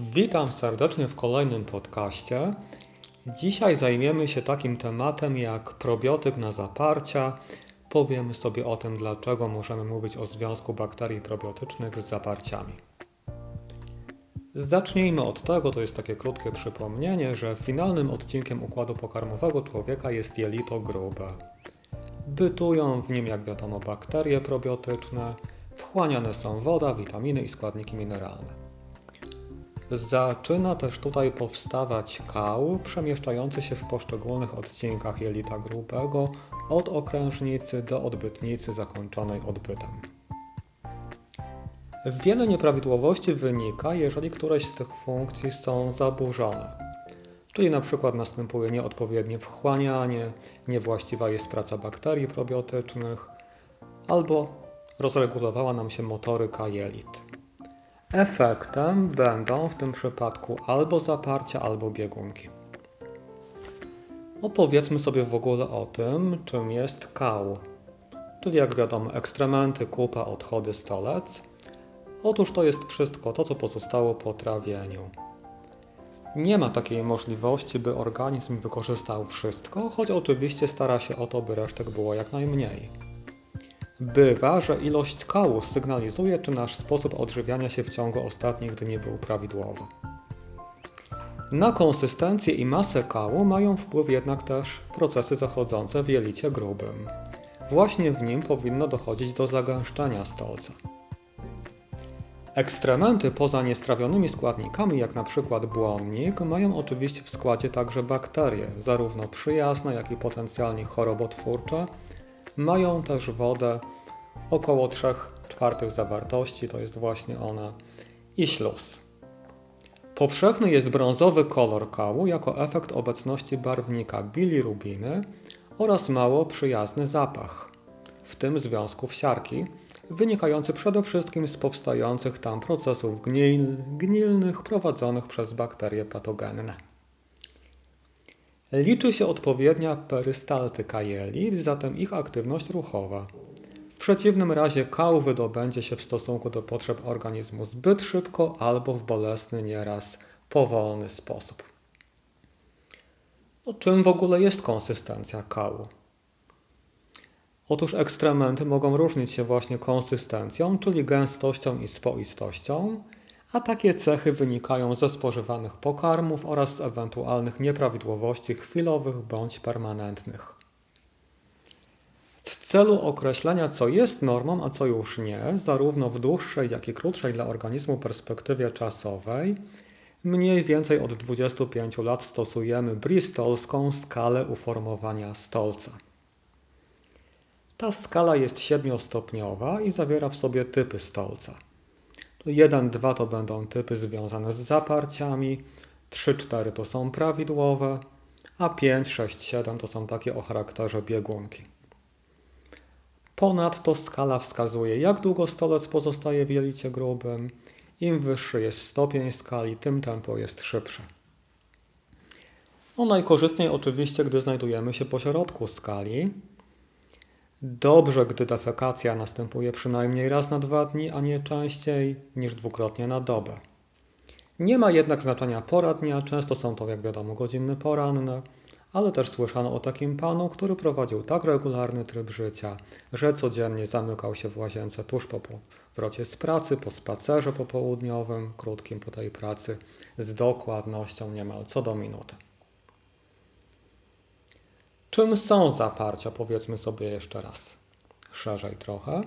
Witam serdecznie w kolejnym podcaście. Dzisiaj zajmiemy się takim tematem jak probiotyk na zaparcia. Powiemy sobie o tym, dlaczego możemy mówić o związku bakterii probiotycznych z zaparciami. Zacznijmy od tego, to jest takie krótkie przypomnienie, że finalnym odcinkiem układu pokarmowego człowieka jest jelito grube. Bytują w nim, jak wiadomo, bakterie probiotyczne, wchłaniane są woda, witaminy i składniki mineralne. Zaczyna też tutaj powstawać kał przemieszczający się w poszczególnych odcinkach jelita grubego od okrężnicy do odbytnicy zakończonej odbytem. Wiele nieprawidłowości wynika, jeżeli któreś z tych funkcji są zaburzone. Czyli na przykład następuje nieodpowiednie wchłanianie, niewłaściwa jest praca bakterii probiotycznych, albo rozregulowała nam się motoryka jelit. Efektem będą w tym przypadku albo zaparcia, albo biegunki. Opowiedzmy sobie w ogóle o tym, czym jest kał. Czyli jak wiadomo, ekstrementy, kupa, odchody, stolec. Otóż to jest wszystko to, co pozostało po trawieniu. Nie ma takiej możliwości, by organizm wykorzystał wszystko, choć oczywiście stara się o to, by resztek było jak najmniej. Bywa, że ilość kału sygnalizuje, czy nasz sposób odżywiania się w ciągu ostatnich dni był prawidłowy. Na konsystencję i masę kału mają wpływ jednak też procesy zachodzące w jelicie grubym. Właśnie w nim powinno dochodzić do zagęszczenia stolca. Ekstrementy poza niestrawionymi składnikami, jak na przykład błonnik, mają oczywiście w składzie także bakterie, zarówno przyjazne, jak i potencjalnie chorobotwórcze, mają też wodę około 3 czwartych zawartości, to jest właśnie ona, i śluz. Powszechny jest brązowy kolor kału jako efekt obecności barwnika bilirubiny oraz mało przyjazny zapach, w tym związków siarki, wynikający przede wszystkim z powstających tam procesów gnil, gnilnych prowadzonych przez bakterie patogenne. Liczy się odpowiednia perystaltyka jelit, zatem ich aktywność ruchowa. W przeciwnym razie kał wydobędzie się w stosunku do potrzeb organizmu zbyt szybko albo w bolesny, nieraz powolny sposób. No, czym w ogóle jest konsystencja kału? Otóż ekstrementy mogą różnić się właśnie konsystencją, czyli gęstością i spoistością, a takie cechy wynikają ze spożywanych pokarmów oraz z ewentualnych nieprawidłowości chwilowych bądź permanentnych. W celu określenia, co jest normą, a co już nie, zarówno w dłuższej, jak i krótszej dla organizmu perspektywie czasowej, mniej więcej od 25 lat stosujemy bristolską skalę uformowania stolca. Ta skala jest siedmiostopniowa i zawiera w sobie typy stolca – 1, 2 to będą typy związane z zaparciami, 3, 4 to są prawidłowe, a 5, 6, 7 to są takie o charakterze biegunki. Ponadto skala wskazuje, jak długo stolec pozostaje w jelicie grubym. Im wyższy jest stopień skali, tym tempo jest szybsze. No najkorzystniej oczywiście, gdy znajdujemy się po środku skali, Dobrze, gdy defekacja następuje przynajmniej raz na dwa dni, a nie częściej niż dwukrotnie na dobę. Nie ma jednak znaczenia pora dnia, często są to, jak wiadomo, godziny poranne, ale też słyszano o takim panu, który prowadził tak regularny tryb życia, że codziennie zamykał się w łazience tuż po powrocie z pracy, po spacerze popołudniowym, krótkim po tej pracy, z dokładnością niemal co do minuty. Czym są zaparcia? Powiedzmy sobie jeszcze raz szerzej trochę.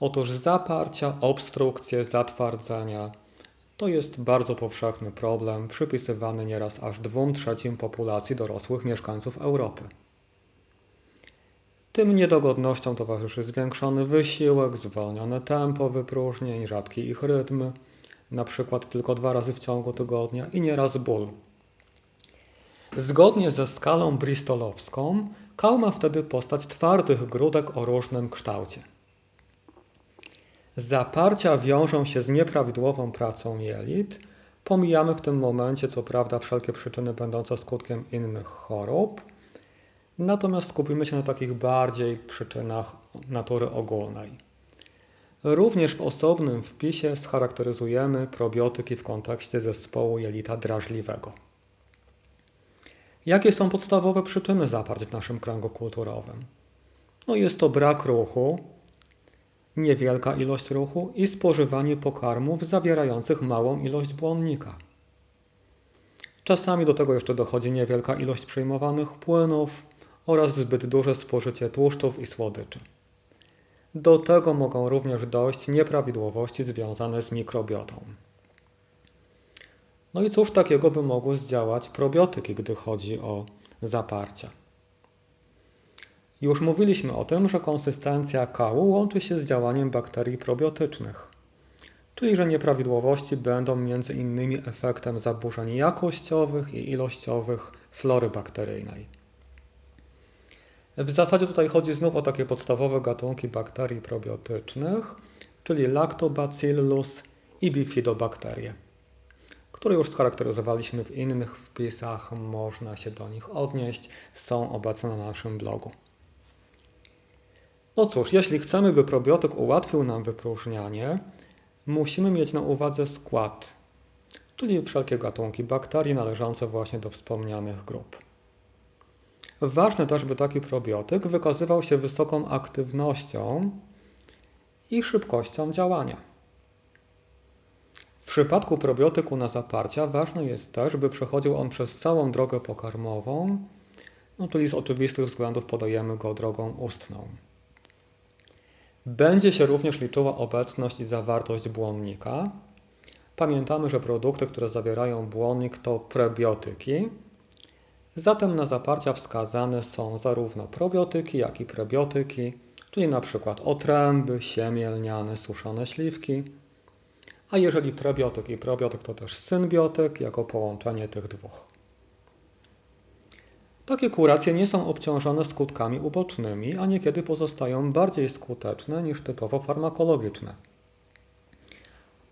Otóż zaparcia, obstrukcje, zatwardzenia to jest bardzo powszechny problem, przypisywany nieraz aż 2 trzecim populacji dorosłych mieszkańców Europy. Tym niedogodnościom towarzyszy zwiększony wysiłek, zwolnione tempo wypróżnień, rzadki ich rytm, przykład tylko dwa razy w ciągu tygodnia i nieraz ból, Zgodnie ze skalą bristolowską, kał ma wtedy postać twardych grudek o różnym kształcie. Zaparcia wiążą się z nieprawidłową pracą jelit. Pomijamy w tym momencie, co prawda, wszelkie przyczyny będące skutkiem innych chorób. Natomiast skupimy się na takich bardziej przyczynach natury ogólnej. Również w osobnym wpisie scharakteryzujemy probiotyki w kontekście zespołu jelita drażliwego. Jakie są podstawowe przyczyny zaparć w naszym kręgu kulturowym? No jest to brak ruchu, niewielka ilość ruchu i spożywanie pokarmów zawierających małą ilość błonnika. Czasami do tego jeszcze dochodzi niewielka ilość przyjmowanych płynów oraz zbyt duże spożycie tłuszczów i słodyczy. Do tego mogą również dojść nieprawidłowości związane z mikrobiotą. No i cóż takiego by mogły zdziałać probiotyki, gdy chodzi o zaparcie? Już mówiliśmy o tym, że konsystencja kału łączy się z działaniem bakterii probiotycznych, czyli że nieprawidłowości będą innymi efektem zaburzeń jakościowych i ilościowych flory bakteryjnej. W zasadzie tutaj chodzi znów o takie podstawowe gatunki bakterii probiotycznych, czyli Lactobacillus i bifidobakterie, które już scharakteryzowaliśmy w innych wpisach, można się do nich odnieść, są obecne na naszym blogu. No cóż, jeśli chcemy, by probiotyk ułatwił nam wypróżnianie, musimy mieć na uwadze skład, czyli wszelkie gatunki bakterii należące właśnie do wspomnianych grup. Ważne też, by taki probiotyk wykazywał się wysoką aktywnością i szybkością działania. W przypadku probiotyku na zaparcia ważne jest też, by przechodził on przez całą drogę pokarmową, no czyli z oczywistych względów podajemy go drogą ustną. Będzie się również liczyła obecność i zawartość błonnika. Pamiętamy, że produkty, które zawierają błonnik to prebiotyki. Zatem na zaparcia wskazane są zarówno probiotyki, jak i prebiotyki, czyli na przykład otręby, siemię lniane, suszone śliwki. A jeżeli prebiotyk i probiotyk to też symbiotyk jako połączenie tych dwóch. Takie kuracje nie są obciążone skutkami ubocznymi, a niekiedy pozostają bardziej skuteczne niż typowo farmakologiczne.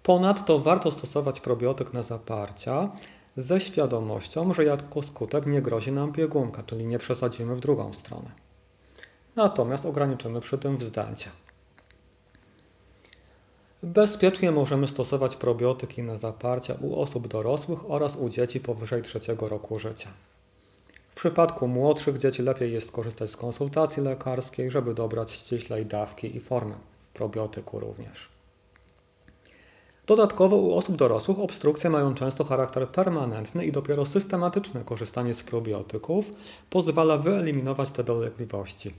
Ponadto warto stosować probiotyk na zaparcia ze świadomością, że jako skutek nie grozi nam biegunka, czyli nie przesadzimy w drugą stronę. Natomiast ograniczymy przy tym wzdęcia. Bezpiecznie możemy stosować probiotyki na zaparcia u osób dorosłych oraz u dzieci powyżej trzeciego roku życia. W przypadku młodszych dzieci lepiej jest korzystać z konsultacji lekarskiej, żeby dobrać ściślej dawki i formy probiotyku również. Dodatkowo u osób dorosłych obstrukcje mają często charakter permanentny i dopiero systematyczne korzystanie z probiotyków pozwala wyeliminować te dolegliwości.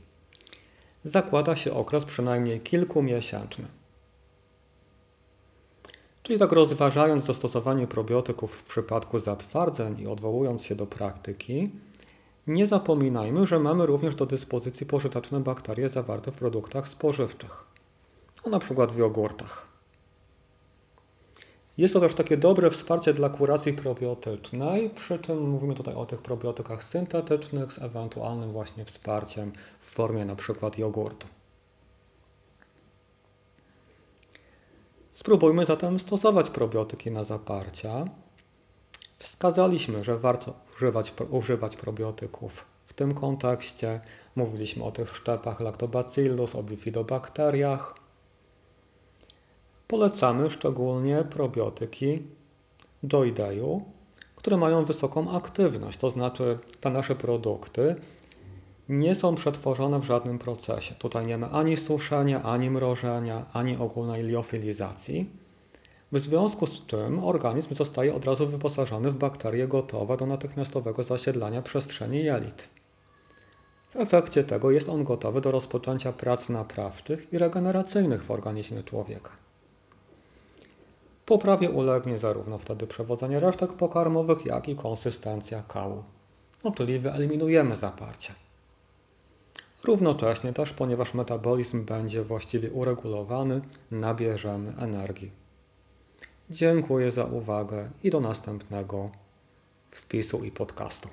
Zakłada się okres przynajmniej kilkumiesięczny. Czyli tak rozważając zastosowanie probiotyków w przypadku zatwardzeń i odwołując się do praktyki, nie zapominajmy, że mamy również do dyspozycji pożyteczne bakterie zawarte w produktach spożywczych, no na przykład w jogurtach. Jest to też takie dobre wsparcie dla kuracji probiotycznej, przy czym mówimy tutaj o tych probiotykach syntetycznych z ewentualnym właśnie wsparciem w formie przykład jogurtu. Spróbujmy zatem stosować probiotyki na zaparcia. Wskazaliśmy, że warto używać, używać probiotyków. W tym kontekście mówiliśmy o tych szczepach Lactobacillus, o bifidobakteriach. Polecamy szczególnie probiotyki doideju, które mają wysoką aktywność, to znaczy te nasze produkty nie są przetworzone w żadnym procesie. Tutaj nie ma ani suszenia, ani mrożenia, ani ogólnej liofilizacji w związku z czym organizm zostaje od razu wyposażony w bakterie gotowe do natychmiastowego zasiedlania przestrzeni jelit. W efekcie tego jest on gotowy do rozpoczęcia prac naprawczych i regeneracyjnych w organizmie człowieka. Poprawie ulegnie zarówno wtedy przewodzenie resztek pokarmowych, jak i konsystencja kału, no czyli wyeliminujemy zaparcie. Równocześnie też, ponieważ metabolizm będzie właściwie uregulowany, nabierzemy energii. Dziękuję za uwagę i do następnego wpisu i podcastu.